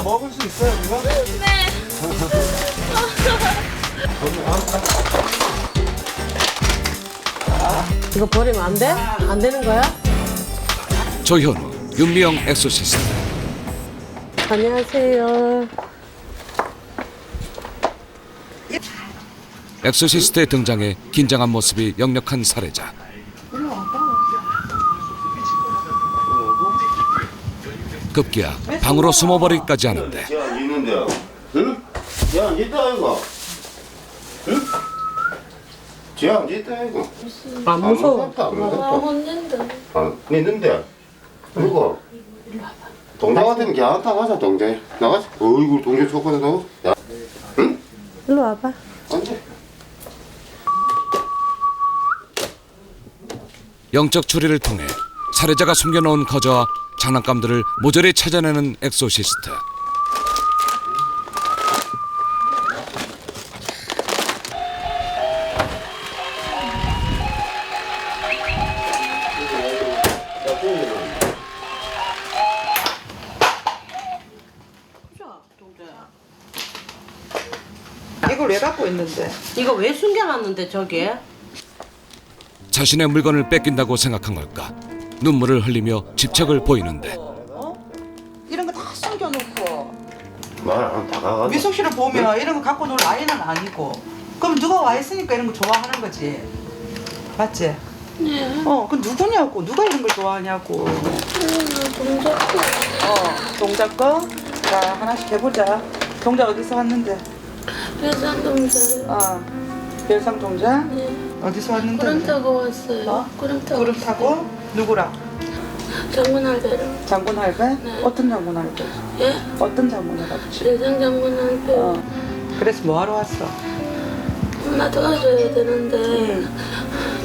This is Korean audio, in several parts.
다 먹을 수 있어요, 이거? 이거 버리면 안 돼? 안 되는 거야? 조현우, 윤미영 엑소시스트. 안녕하세요. 엑소시스트의 등장에 긴장한 모습이 역력한 살해자. 급기야 방으로 숨어버리기까지 하는데 제가 있는데요. 응? 제가 있다 이거. 응? 제가 있다 이거. 안 무서워. 무섭다. 안 무섭다. 혼낸다. 아, 있는데. 이거. 동자 같으면 걔한테 가자 동자. 나가자. 어이구 동자 초코도 나고. 야, 일로 와봐. 안 돼. 영적 추리를 통해 살해자가 숨겨놓은 거저와 장난감들을 모조리 찾아내는 엑소시스트. 이걸 왜 갖고 있는데? 이거 왜 숨겨놨는데 저기에? 자신의 물건을 뺏긴다고 생각한 걸까? 눈물을 흘리며 집착을 보이는데 이런 거 다 숨겨놓고 말안 다가가. 미숙 씨를 보면 이런 거 갖고 놀 아이는 아니고 그럼 누가 와 있으니까 이런 거 좋아하는 거지 맞지? 네. 어, 그 누구냐고 누가 이런 걸 좋아하냐고 동작 어, 동작 거? 자 하나씩 해보자 동작 어디서 왔는데? 회산 동작. 어, 별상 동작? 네. 어디서 왔는데? 구름 타고 왔어요. 어? 구름 타고. 구름 타고 누구랑? 장군 할배랑. 장군 할배? 네. 어떤 장군 할배? 예? 어떤 장군 할아버지? 세상 장군 할배. 어. 그래서 뭐 하러 왔어? 나 도와줘야 되는데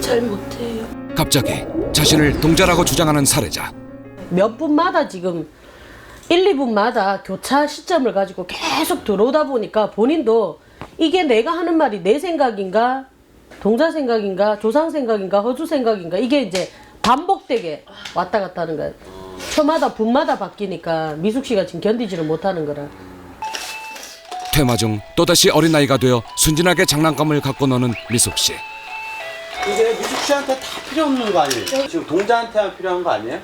잘 못해요. 갑자기 자신을 동자라고 주장하는 살해자. 몇 분마다 지금 1, 2분마다 교차 시점을 가지고 계속 들어오다 보니까 본인도 이게 내가 하는 말이 내 생각인가 동자 생각인가 조상 생각인가 허주 생각인가 이게 이제 반복되게 왔다 갔다 하는 거예요. 초마다 분마다 바뀌니까 미숙 씨가 지금 견디지를 못하는 거라. 퇴마 중 또다시 어린아이가 되어 순진하게 장난감을 갖고 노는 미숙 씨. 이게 미숙 씨한테 다 필요 없는 거 아니에요? 지금 동자한테만 필요한 거 아니에요?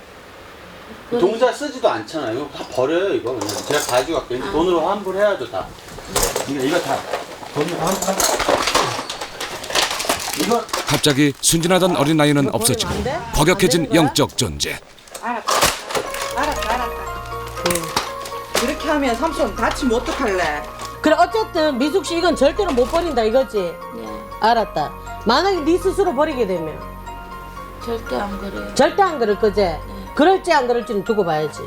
동자 쓰지도 않잖아요. 이거 다 버려요, 이거. 그냥. 제가 가지고 갈게요. 돈으로 환불해야죠, 다. 이거, 이거 다. 돈으로 환불. 갑자기 순진하던 어린아이는 없어지고 과격해진? 영적 존재. 알았다 알았다 알았다 그렇게 하면 삼촌 다치면 어떡할래? 그래 어쨌든 미숙 씨 이건 절대로 못 버린다 이거지. 네. 알았다. 만약에 네 스스로 버리게 되면 절대 안 그래요. 절대 안 그럴 거지. 그럴지 안 그럴지는 두고 봐야지.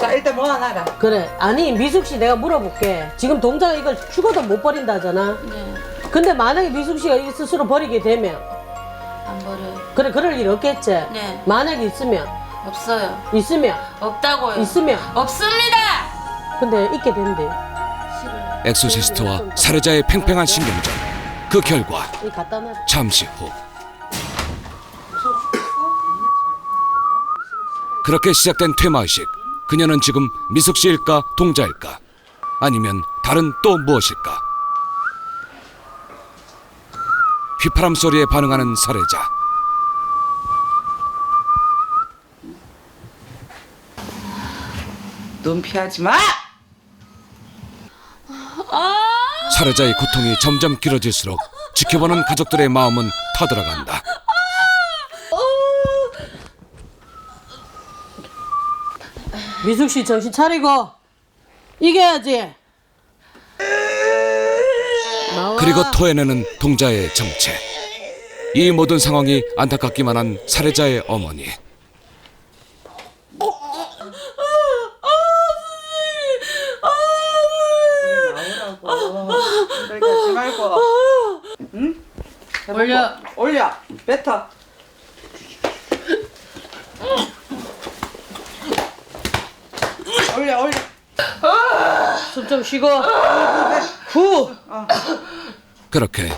자 일단 모아놔라 그래. 아니 미숙 씨 내가 물어볼게. 지금 동자가 이걸 죽어도 못 버린다잖아. 네. 근데 만약에 미숙 씨가 이 스스로 버리게 되면 안 버려요. 그래 그럴 일 없겠지. 네. 만약에 있으면 없어요. 있으면 없다고요. 있으면 없습니다. 근데 있게 된대. 싫어요. 엑소시스트와 살해자의 팽팽한 신경전. 그 결과 이 갖다 놔. 잠시 후 그렇게 시작된 퇴마의식 그녀는 지금 미숙 씨일까 동자일까 아니면 다른 또 무엇일까 휘파람 소리에 반응하는 살해자. 눈 피하지 마! 살해자의 고통이 점점 길어질수록 지켜보는 가족들의 마음은 터들어간다. 미숙 씨 정신 차리고 이겨야지. 나와. 그리고 토해내는 동자의 정체 이 모든 상황이 안타깝기만 한 살해자의 어머니 나오라고 그렇게 하지 말고 응? 올려. 올려 뱉어 올려 올려 숨 좀 쉬고. 후. 그렇게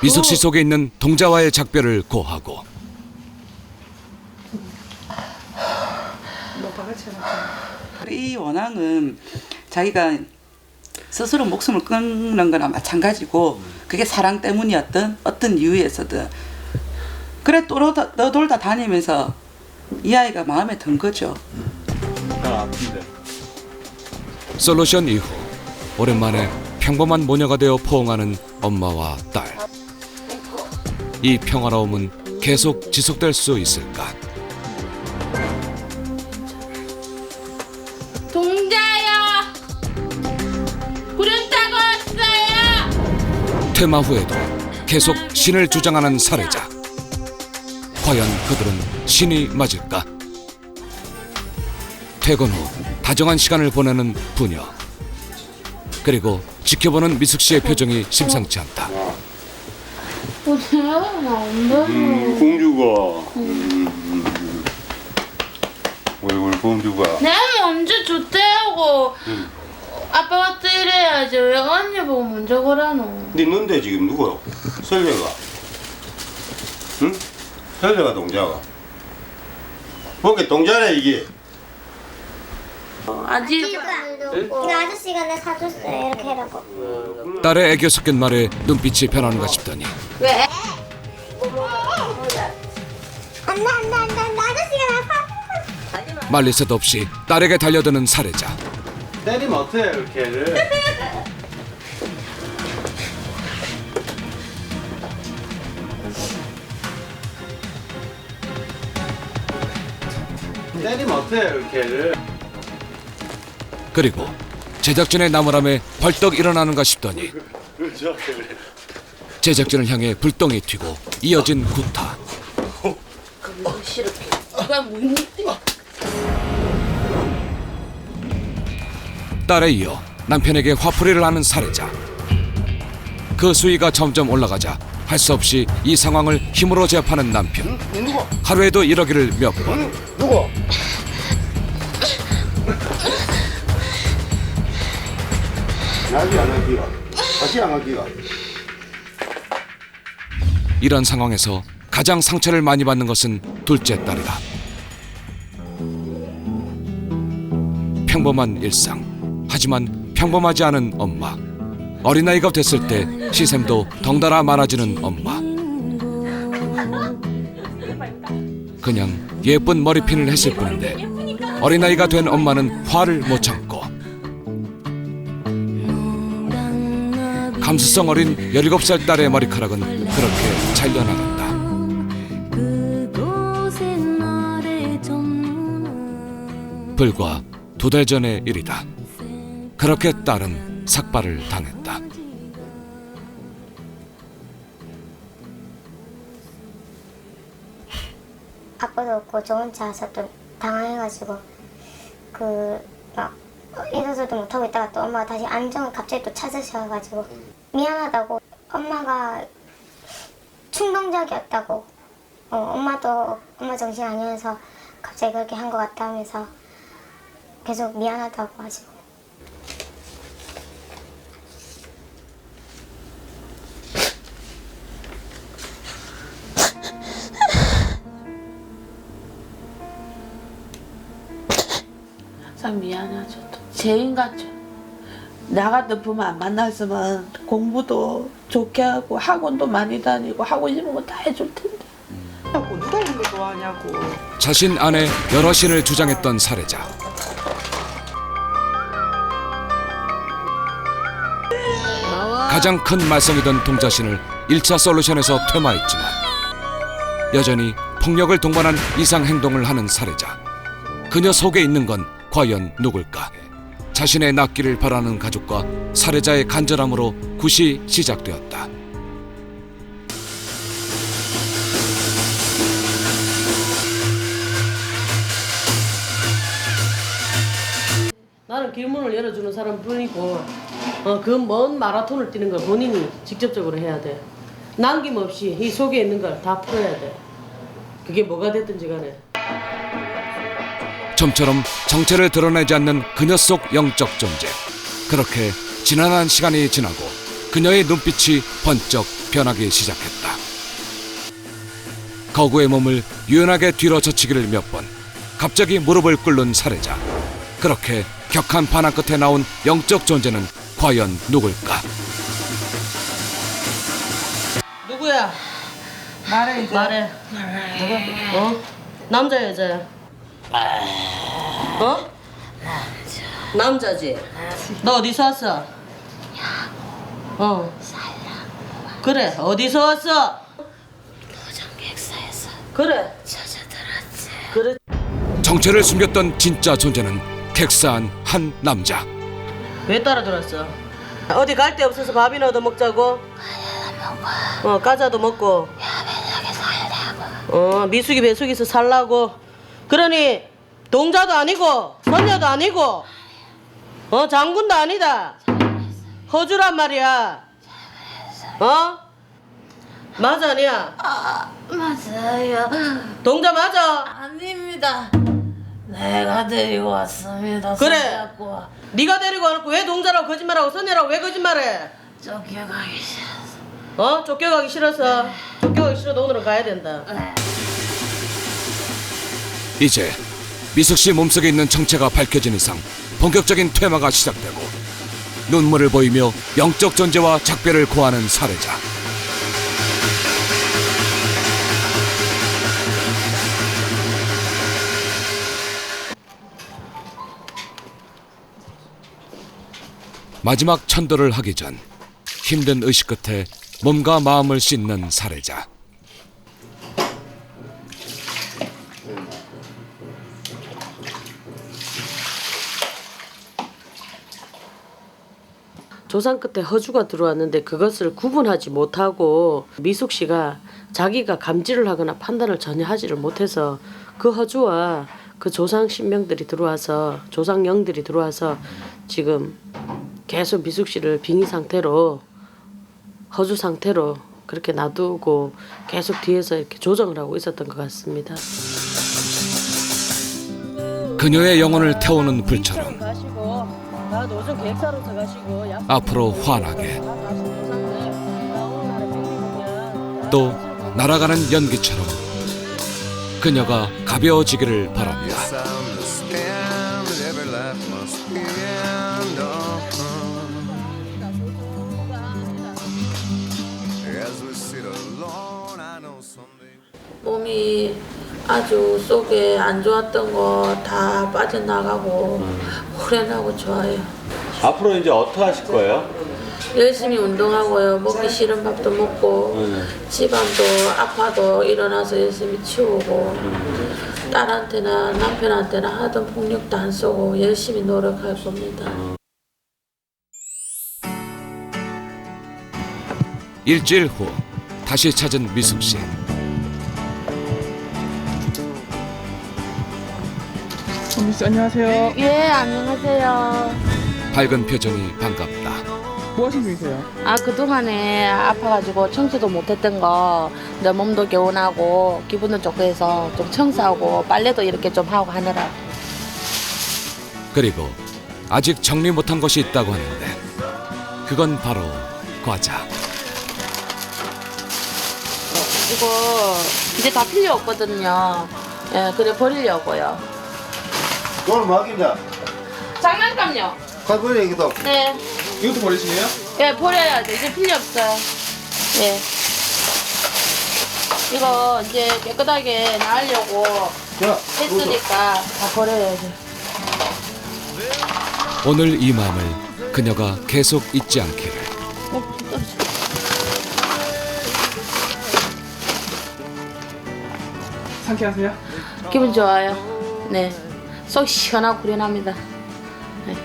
미숙 씨 속에 있는 동자와의 작별을 고하고 이 원앙은 자기가 스스로 목숨을 끊는 거나 마찬가지고 그게 사랑 때문이었든 어떤 이유에서든 그래 떠돌다, 떠돌다 다니면서 이 아이가 마음에 든 거죠. 솔루션 이후 오랜만에 평범한 모녀가 되어 포옹하는 엄마와 딸. 이 평화로움은 계속 지속될 수 있을까? 동자야. 구름 타고 왔어요. 퇴마 후에도 계속 신을 주장하는 살해자. 과연 그들은 신이 맞을까? 퇴근 후 다정한 시간을 보내는 부녀. 그리고 지켜보는 미숙 씨의 표정이 심상치 않다. 나 온다. 음, 공주가. 음, 얼굴 공주가. 내가 먼저 좋대하고 아빠가 또 이래야지 왜 언니 보고 먼저 그러노? 근데 넌데 지금 누구야? 설레가. 응? 설레가 동자가. 뭐게 동자네 이게. 아직 이거 아저씨가 내 사줬어요. 이렇게 해라고. 딸의 애교 섞인 말에 눈빛이 변하는가 싶더니. 왜? 안돼 안돼 안돼 안돼. 아저씨가 나 사. 말릴 새도 없이 딸에게 달려드는 살해자. 때리면 어떡해 이렇게 얘를? 때리면 어떡해 이렇게 얘를 그리고 제작진의 나무람에 벌떡 일어나는가 싶더니 제작진을 향해 불똥이 튀고 이어진 구타. 딸에 이어 남편에게 화풀이를 하는 살해자. 그 수위가 점점 올라가자 할 수 없이 이 상황을 힘으로 제압하는 남편. 하루에도 이러기를 몇 번. 누구? 이런 상황에서 가장 상처를 많이 받는 것은 둘째 딸이다. 평범한 일상. 하지만 평범하지 않은 엄마. 어린아이가 됐을 때 시샘도 덩달아 많아지는 엄마. 그냥 예쁜 머리핀을 했을 뿐인데 어린아이가 된 엄마는 화를 못 참고 감수성 어린 17살 딸의 머리카락은 그렇게 잘려나간다. 불과 두 달 전의 일이다. 그렇게 딸은 삭발을 당했다. 아빠도 없고 저 혼자 와서 또 당황해가지고 그 막 일어서도 못하고 있다가 또 엄마가 다시 안정을 갑자기 또 찾으셔가지고 미안하다고 엄마가 충동적이었다고 어, 엄마도 엄마 정신 아니어서 갑자기 그렇게 한 것 같다 하면서 계속 미안하다고 하시고 참 미안하죠. 또. 죄인 같죠. 나 같은 부모 안 만났으면 공부도 좋게 하고 학원도 많이 다니고 하고 싶은 거 다 해줄 텐데. 자꾸 누가 이런 거 좋아하냐고. 자신 안에 여러 신을 주장했던 살해자. 가장 큰 말썽이던 동자신을 1차 솔루션에서 퇴마했지만 여전히 폭력을 동반한 이상 행동을 하는 살해자. 그녀 속에 있는 건 과연 누굴까? 자신의 낫기를 바라는 가족과 살해자의 간절함으로 굿이 시작되었다. 나는 길문을 열어주는 사람뿐이고 어, 그 먼 마라톤을 뛰는 걸 본인이 직접적으로 해야 돼. 남김없이 이 속에 있는 걸 다 풀어야 돼. 그게 뭐가 됐든지 간에. 좀처럼 정체를 드러내지 않는 그녀 속 영적 존재. 그렇게 지난 한 시간이 지나고 그녀의 눈빛이 번쩍 변하기 시작했다. 거구의 몸을 유연하게 뒤로 젖히기를 몇 번. 갑자기 무릎을 꿇는 살해자. 그렇게 격한 반항 끝에 나온 영적 존재는 과연 누굴까? 누구야? 말해 이제. 말해. 누구? 어? 남자 여자야? 어? 남자지. 너 어디서 왔어? 어. 그래 어디서 왔어? 객사에서 그래. 찾아 들었지. 그래. 정체를 숨겼던 진짜 존재는 객사한 한 남자. 왜 따라 들었어? 어디 갈 데 없어서 밥이나 얻어 먹자고? 어 과자도 먹고. 어 미숙이 배숙이서 살라고. 그러니 동자도 아니고 선녀도 아니고 어 장군도 아니다. 허주란 말이야. 어? 맞아 아니야? 맞아요. 동자 맞아? 아닙니다. 내가 데리고 왔습니다. 그래. 손잡고 네가 데리고 와놓고 왜 동자라고 거짓말하고 선녀라고 왜 거짓말해? 쫓겨가기 싫어. 어? 쫓겨가기 싫어서 쫓겨가기 싫어도 오늘은 가야 된다 이제 미숙 씨 몸속에 있는 정체가 밝혀진 이상 본격적인 퇴마가 시작되고 눈물을 보이며 영적 존재와 작별을 고하는 살해자. 마지막 천도를 하기 전 힘든 의식 끝에 몸과 마음을 씻는 살해자. 조상 끝에 허주가 들어왔는데 그것을 구분하지 못하고 미숙 씨가 자기가 감지를 하거나 판단을 전혀 하지를 못해서 그 허주와 그 조상 신명들이 들어와서 조상 영들이 들어와서 지금 계속 미숙 씨를 빙의 상태로 허주 상태로 그렇게 놔두고 계속 뒤에서 이렇게 조정을 하고 있었던 것 같습니다. 그녀의 영혼을 태우는 불처럼 다 노정 계획사로서 가시고 약 앞으로 환하게 또 날아가는 연기처럼 그녀가 가벼워지기를 바랍니다. Yes, I understand that every life must be end. uh-huh. As we sit alone, I know someday. 몸이 아주 속에 안 좋았던 거 다 빠져나가고 후련하고 좋아요. 앞으로 이제 어떻게 하실 거예요? 열심히 운동하고요. 먹기 싫은 밥도 먹고 집안도 아파도 일어나서 열심히 치우고 딸한테나 남편한테나 하던 폭력도 안 쏘고 열심히 노력할 겁니다. 일주일 후 다시 찾은 미숙 씨. 정미 씨 안녕하세요. 예, 안녕하세요. 밝은 표정이 반갑다. 뭐 하시는 중이세요? 아, 그동안에 아파가지고 청소도 못했던 거, 내 몸도 개운하고, 기분도 좋고 해서 좀 청소하고, 빨래도 이렇게 좀 하고 하느라. 그리고 아직 정리 못한 것이 있다고 하는데 그건 바로 과자. 이거 이제 다 필요 없거든요. 예, 그래 버리려고요. 오늘 막인다. 장난감요. 가버려 이거도. 네. 이것도 버리시네요? 예, 버려야 돼. 이제 필요 없어요. 예. 이거 이제 깨끗하게 나으려고 자, 했으니까 다 버려야지. 오늘 이 마음을 그녀가 계속 잊지 않기를. 상쾌하세요? 기분 좋아요. 네. 속 시원하고 후련합니다. 네.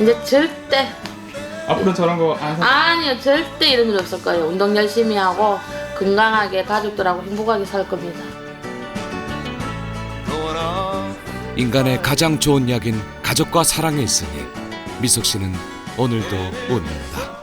이제 절대 앞으로는 저런 거 안 사. 아니요 절대 이런 일 없을 거예요. 운동 열심히 하고 건강하게 가족들하고 행복하게 살 겁니다. 인간의 가장 좋은 약인 가족과 사랑에 있으니 미숙 씨는 오늘도 웃는다.